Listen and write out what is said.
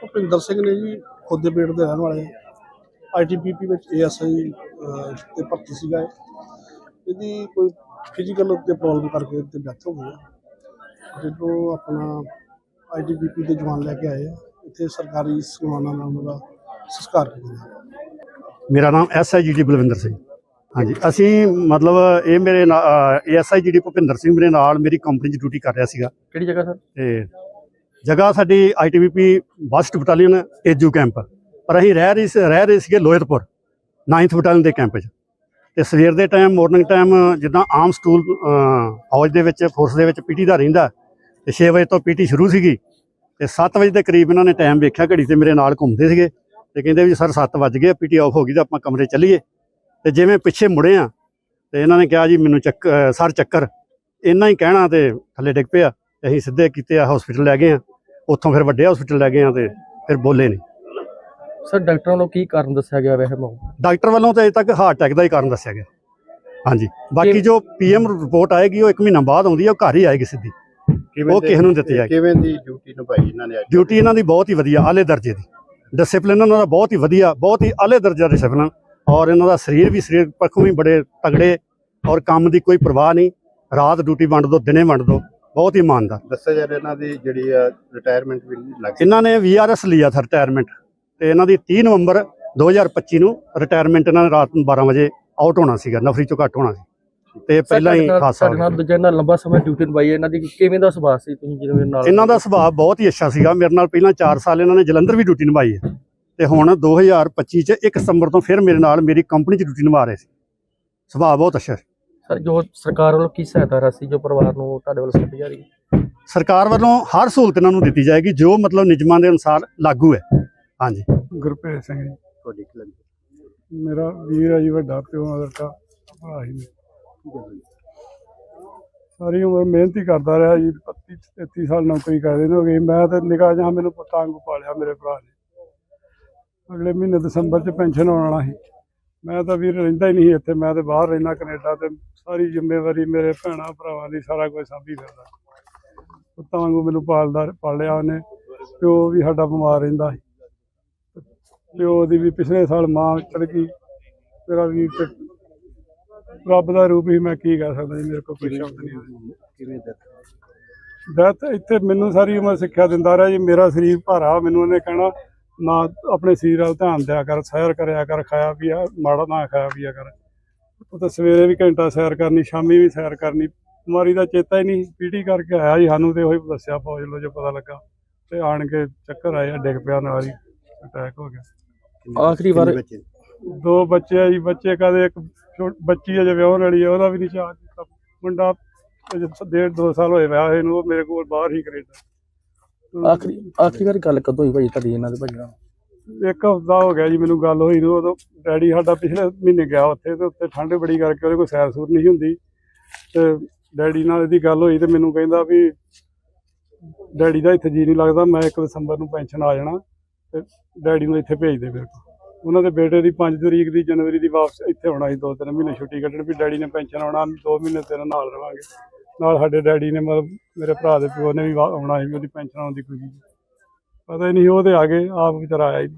ਭੁਪਿੰਦਰ ਸਿੰਘ ਨੇ ਜੀ ਖੁੱਦੇ ਪੇਟ ਦੇ ਰਹਿਣ ਵਾਲੇ ਆਈਟੀਪੀਪੀ ਵਿੱਚ ਏਐਸਆਈ ਤੇ ਭਰਤੀ ਸੀਗਾ ਇਹ। ਇਹਦੀ ਕੋਈ ਫਿਜ਼ੀਕਲ ਉੱਤੇ ਪ੍ਰੋਬਲਮ ਕਰਕੇ ਤੇ ਡੈਥ ਹੋ ਗਈ ਜਦੋਂ ਆਪਣਾ ਆਈਟੀਪੀਪੀ ਦੇ ਜਵਾਨ ਲੈ ਕੇ ਆਏ ਆ ਇੱਥੇ ਸਰਕਾਰੀ ਸਨਮਾਨਾਂ ਨਾਲ ਉਹਦਾ ਸੰਸਕਾਰ ਕੀਤਾ ਮੇਰਾ ਨਾਮ ਐਸਆਈਜੀਡੀ ਬਲਵਿੰਦਰ ਸਿੰਘ। ਹਾਂਜੀ ਅਸੀਂ ਮਤਲਬ ਇਹ ਮੇਰੇ ਐਸਆਈਜੀਡੀ ਭੁਪਿੰਦਰ ਸਿੰਘ ਮੇਰੇ ਨਾਲ ਮੇਰੀ ਕੰਪਨੀ 'ਚ ਡਿਊਟੀ ਕਰ ਰਿਹਾ ਸੀਗਾ। ਕਿਹੜੀ ਜਗ੍ਹਾ ਸਰ? ਤੇ ਜਗ੍ਹਾ ਸਾਡੀ ਆਈਟੀਬੀਪੀ ਵਸਟ ਬਟਾਲੀਅਨ ਏਜੂ ਕੈਂਪ ਪਰ ਅਸੀਂ ਰਹਿ ਰਹੀ ਸੀ- ਰਹਿ ਰਹੇ ਸੀਗੇ ਲੋਇਰਪੁਰ 9th ਬਟਾਲੀਅਨ ਦੇ ਕੈਂਪ 'ਚ। ਤੇ ਸਵੇਰ ਦੇ ਟਾਈਮ ਮਾਰਨਿੰਗ ਟਾਈਮ ਜਿੱਦਾਂ ਆਮ ਸਕੂਲ ਫੌਜ ਦੇ ਵਿੱਚ ਫੋਰਸ ਦੇ ਵਿੱਚ ਪੀਟੀ ਦਾ ਰਹਿੰਦਾ ਤੇ 6 ਵਜੇ ਤੋਂ ਪੀਟੀ ਸ਼ੁਰੂ ਸੀਗੀ। ਤੇ 7 ਵਜੇ ਦੇ ਕਰੀਬ ਇਹਨਾਂ ਨੇ ਟਾਈਮ ਵੇਖਿਆ ਘੜੀ ਤੇ ਮੇਰੇ ਨਾਲ ਘੁੰਮਦੇ ਸੀਗੇ। ਤੇ ਕਹਿੰਦੇ ਵੀ ਸਰ 7 ਵੱਜ ਗਏ ਪੀਟੀ ਆਫ ਹੋ ਗਈ ਤਾਂ ਆਪਾਂ ਕਮਰੇ ਚੱਲੀਏ। ਤੇ ਜਿਵੇਂ ਪਿੱਛੇ ਮੁੜੇ ਆ ਤੇ ਇਹਨਾਂ ਨੇ ਕਿਹਾ ਜੀ ਮੈਨੂੰ ਚੱਕ ਸਰ ਚੱਕਰ ਇੰਨਾ ਹੀ ਕਹਿਣਾ ਤੇ ਥੱਲੇ ਡਿੱਗ ਪਿਆ ਤੇ ਅਸੀਂ ਸਿੱਧੇ ਕੀਤੇ ਆ ਹਸਪੀਟਲ ਲੈ ਗਏ ਆ ਉੱਥੋਂ ਫਿਰ ਵੱਡੇ ਹਸਪੀਟਲ ਲੈ ਗਏ ਆ ਤੇ ਫਿਰ ਬੋਲੇ ਨਹੀਂ ਸਰ ਡਾਕਟਰਾਂ ਵੱਲੋਂ ਕੀ ਕਾਰਨ ਦੱਸਿਆ ਗਿਆ ਵੈਸੇ ਮੌਤ ਡਾਕਟਰ ਵੱਲੋਂ ਤਾਂ ਅਜੇ ਤੱਕ ਹਾਰਟ ਅਟੈਕ ਦਾ ਹੀ ਕਾਰਨ ਦੱਸਿਆ ਗਿਆ। ਹਾਂਜੀ ਬਾਕੀ ਜੋ ਪੀਐਮ ਰਿਪੋਰਟ ਆਏਗੀ ਉਹ 1 ਮਹੀਨਾ ਬਾਅਦ ਆਉਂਦੀ ਹੈ ਉਹ ਘਰ ਹੀ ਆਏਗੀ ਸਿੱਧੀ। ਉਹ ਕਿਸੇ ਨੂੰ ਦਿੱਤੀ ਜਾਏਗੀ। ਕਿਵੇਂ ਦੀ ਡਿਊਟੀ ਨਿਭਾਈ ਇਹਨਾਂ ਨੇ ਡਿਊਟੀ ਇਹਨਾਂ ਦੀ ਬਹੁਤ ਹੀ ਵਧੀਆ ਆਲੇ ਦਰਜੇ ਦੀ। ਡਿਸਪਲਿਨ ਇਹਨਾਂ ਦਾ ਬਹੁਤ ਹੀ ਵਧੀਆ ਬਹੁਤ ਹੀ ਆਲੇ ਦਰਜੇ ਦਾ ਡਿਸਪਲਿਨ ਔਰ ਇਹਨਾਂ ਦਾ ਸਰੀਰ ਵੀ ਸਰੀਰ ਪੱਖੋਂ ਵੀ ਬੜੇ ਤਗੜੇ ਔਰ ਕੰਮ ਦੀ ਕੋਈ ਪਰਵਾਹ ਨਹੀਂ। ਰਾਤ ਡਿਊਟੀ ਵੰਡ ਦੋ ਦਿਨੇ ਵੰਡ ਦੋ। ਬਹੁਤ ਹੀ ਇਮਾਨਦਾਰ। ਦੱਸਿਆ ਜਾ ਰਿਹਾ ਇਹਨਾਂ ਦੀ ਜਿਹੜੀ ਰਿਟਾਇਰਮੈਂਟ ਵੀ ਲੱਗ ਇਹਨਾਂ ਨੇ ਵੀਆਰਐਸ ਲਿਆ ਥਾ ਰਿਟਾਇਰਮੈਂਟ ਤੇ ਇਹਨਾਂ ਦੀ 30 ਨਵੰਬਰ 2025 ਨੂੰ ਰਿਟਾਇਰਮੈਂਟ ਇਹਨਾਂ ਨੇ ਰਾਤ ਨੂੰ 12 ਵਜੇ ਆਊਟ ਹੋਣਾ ਸੀਗਾ ਨਫਰੀ ਚੋਂ ਘੱਟ ਹੋਣਾ ਸੀ। ਤੇ ਪਹਿਲਾਂ ਹੀ ਹਾਦਸਾ ਹੋ ਸਾਡੇ ਗਿਆ ਨਾਲ ਦੂਜੇ ਨਾਲ ਲੰਬਾ ਸਮਾਂ ਡਿਊਟੀ ਨਿਭਾਈ ਹੈ ਇਹਨਾਂ ਦੀ ਕਿਵੇਂ ਦਾ ਸੁਭਾਅ ਸੀ ਤੁਸੀਂ ਮੇਰੇ ਨਾਲ? ਇਹਨਾਂ ਦਾ ਸੁਭਾਅ ਬਹੁਤ ਹੀ ਅੱਛਾ ਸੀਗਾ। ਮੇਰੇ ਨਾਲ ਪਹਿਲਾਂ 4 ਸਾਲ ਇਹਨਾਂ ਨੇ ਜਲੰਧਰ ਵੀ ਡਿਊਟੀ ਨਿਭਾਈ ਹੈ। ਤੇ ਹੁਣ 2025 ਚ 1 ਸਤੰਬਰ ਤੋਂ ਫਿਰ ਮੇਰੇ ਨਾਲ ਮੇਰੀ ਕੰਪਨੀ 'ਚ ਡਿਊਟੀ ਨਿਭਾ ਰਹੇ ਸੀ। ਸੁਭਾਅ ਬਹੁਤ ਅੱਛਾ ਸੀ। ਸਰ ਜੋ ਸਰਕਾਰ ਵੱਲੋਂ ਕੀ ਸਹਾਇਤਾ ਰਾਸ਼ੀ ਜੋ ਪਰਿਵਾਰ ਨੂੰ ਤੁਹਾਡੇ ਵੱਲੋਂ ਸੱਟੀ ਜਾ ਰਹੀ ਹੈ? ਸਰਕਾਰ ਵੱਲੋਂ ਹਰ ਸਹੂਲਤ ਇਹਨਾਂ ਨੂੰ ਦਿੱਤੀ ਜਾਏਗੀ ਜੋ ਮਤਲਬ ਨਿਯਮਾਂ ਦੇ ਅਨੁਸਾਰ ਲਾਗੂ ਹੈ। ਹਾਂਜੀ। ਗੁਰਪ੍ਰੀਤ ਸਿੰਘ ਜੀ। ਤੁਹਾਡੀ ਕੀ ਲੱਗਦੀ ਮੇਰਾ ਵੀਰ ਹੈ ਜੀ ਵੱਡਾ ਪਿਓ ਦਾ ਭਰਾ ਹੀ ਸਾਰੀ ਉਮਰ ਮਿਹਨਤ ਹੀ ਕਰਦਾ ਰਿਹਾ ਜੀ 32 33 ਸਾਲ ਨੌਕਰੀ ਕਰਦੇ ਨੇ। ਹੋ ਗਈ ਮੈਂ ਤੇ ਨਿਗਾਹ ਜਾਂ ਮੈਨੂੰ ਪੁੱਤਾਂ ਵਾਂਗੂ ਪਾਲਿਆ ਮੇਰੇ ਭਰਾ ਨੇ। ਅਗਲੇ ਮਹੀਨੇ ਦਸੰਬਰ ਚ ਪੈਨਸ਼ਨ ਆਉਣ ਵਾਲਾ ਸੀ। ਮੈਂ ਤਾਂ ਵੀਰ ਰਹਿੰਦਾ ਹੀ ਨਹੀਂ ਇੱਥੇ ਮੈਂ ਤੇ ਬਾਹਰ ਰਹਿਣਾ ਕੈਨੇਡਾ ਤੇ ਸਾਰੀ ਜ਼ਿੰਮੇਵਾਰੀ ਮੇਰੇ ਭੈਣਾਂ ਭਰਾਵਾਂ ਦੀ ਸਾਰਾ ਕੁਝ ਸਾਂਭੀ ਫਿਰਦਾ। ਪੁੱਤਾਂ ਵਾਂਗੂ ਮੈਨੂੰ ਪਾਲਦਾ ਪਾਲਿਆ ਉਹਨੇ। ਪਿਓ ਵੀ ਸਾਡਾ ਬਿਮਾਰ ਰਹਿੰਦਾ ਸੀ। ਪਿਓ ਦੀ ਵੀ ਪਿਛਲੇ ਸਾਲ ਮਾਂ ਚਲ ਗਈ। ਮੇਰਾ ਤੇ ਰੱਬ ਦਾ ਰੂਪ ਹੀ ਮੈਂ ਕੀ ਕਹਿ ਸਕਦਾ ਜੀ ਮੇਰੇ ਕੋਲ ਕੋਈ ਸ਼ਬਦ ਨਹੀਂ ਕਿਵੇਂ ਦੱਸ ਦਤ ਇੱਥੇ ਮੈਨੂੰ ਸਾਰੀ ਉਮਰ ਸਿੱਖਿਆ ਦਿੰਦਾ ਰਿਹਾ ਜੀ। ਮੇਰਾ ਸਰੀਰ ਭਾਰਾ ਮੈਨੂੰ ਉਹਨੇ ਕਹਿਣਾ ਨਾ ਆਪਣੇ ਸਰੀਰ ਵੱਲ ਧਿਆਨ ਦਿਆ ਕਰ ਸੈਰ ਕਰਿਆ ਕਰ ਖਾਇਆ ਪੀਆ ਮਾੜਾ ਨਾ ਖਾਇਆ ਪੀਆ ਕਰ। ਉਹ ਤਾਂ ਸਵੇਰੇ ਵੀ ਘੰਟਾ ਸੈਰ ਕਰਨੀ ਸ਼ਾਮੀ ਵੀ ਸੈਰ ਕਰਨੀ ਬਿਮਾਰੀ ਦਾ ਚੇਤਾ ਹੀ ਨਹੀਂ ਪੀਟੀ ਕਰਕੇ ਆਇਆ ਜੀ ਸਾਨੂੰ ਤੇ ਉਹੀ ਦੱਸਿਆ ਫੌਜ ਲੋ ਜੋ ਪਤਾ ਲੱਗਾ। ਤੇ ਆਣ ਕੇ ਚੱਕਰ ਆਏ ਆ, ਡਿੱਗ ਪਿਆ ਨਾਲ ਹੀ ਅਟੈਕ ਹੋ ਗਿਆ। ਆਖਰੀ ਵਾਰ ਦੋ ਬੱਚੇ ਆ ਜੀ ਬੱਚੇ ਕਦੇ ਇੱਕ ਬੱਚੀ ਅਜੇ ਵਿਆਹਣ ਵਾਲੀ ਆ ਉਹਦਾ ਵੀ ਨਹੀਂ ਚਾਹ ਦਿੱਤਾ ਮੁੰਡਾ ਅਜੇ ਸ- ਡੇਢ ਦੋ ਸਾਲ ਹੋਏ ਵਿਆਹ ਨੂੰ ਉਹ ਮੇਰੇ ਕੋਲ ਬਾਹਰ ਹੀ ਕੈਨੇਡਾ। ਆਖਰੀ ਆਖਰੀ ਵਾਰ ਗੱਲ ਕਦੋਂ ਹੋਈ ਭਾਈ ਤੁਹਾਡੀ ਇਹਨਾਂ ਦੇ ਭਾਈ ਨਾਲ? ਇੱਕ ਹਫ਼ਤਾ ਹੋ ਗਿਆ ਜੀ ਮੈਨੂੰ ਗੱਲ ਹੋਈ ਨੂੰ ਉਦੋਂ। ਡੈਡੀ ਸਾਡਾ ਪਿਛਲੇ ਮਹੀਨੇ ਗਿਆ ਉੱਥੇ ਤੇ ਉੱਥੇ ਠੰਡ ਬੜੀ ਕਰਕੇ ਉਹਦੇ ਕੋਲ ਸੈਰ ਸੂਰ ਨਹੀਂ ਹੁੰਦੀ। ਤੇ ਡੈਡੀ ਨਾਲ ਇਹਦੀ ਗੱਲ ਹੋਈ ਤੇ ਮੈਨੂੰ ਕਹਿੰਦਾ ਵੀ ਡੈਡੀ ਦਾ ਇੱਥੇ ਜੀ ਨਹੀਂ ਲੱਗਦਾ ਮੈਂ 1 ਦਸੰਬਰ ਨੂੰ ਪੈਨਸ਼ਨ ਆ ਜਾਣਾ ਤੇ ਡੈਡੀ ਨੂੰ ਇੱਥੇ ਭੇਜ ਦੇ ਮੇਰੇ ਕੋਲ। ਉਹਨਾਂ ਦੇ ਬੇਟੇ ਦੀ 5 ਤਰੀਕ ਦੀ ਜਨਵਰੀ ਦੀ ਵਾਪਸ ਇੱਥੇ ਆਉਣਾ ਸੀ ਦੋ ਤਿੰਨ ਮਹੀਨੇ ਛੁੱਟੀ ਕੱਢਣ ਵੀ ਡੈਡੀ ਨੇ ਪੈਨਸ਼ਨ ਆਉਣਾ 2 ਮਹੀਨੇ ਤੇਰੇ ਨਾਲ ਰਵਾਂਗੇ। ਨਾਲ ਸਾਡੇ ਡੈਡੀ ਨੇ ਮਤਲਬ ਮੇਰੇ ਭਰਾ ਦੇ ਪਿਓ ਨੇ ਵੀ ਵਾ- ਆਉਣਾ ਸੀ ਵੀ ਉਹਦੀ ਪੈਨਸ਼ਨ ਆਉਣ ਦੀ ਖੁਸ਼ੀ 'ਚ। ਪਤਾ ਹੀ ਨਹੀਂ ਉਹ ਉਹਦੇ ਆ ਗਏ, ਆਪ ਵਿਚਾਰਾ ਆਇਆ ਹੀ ਨਹੀਂ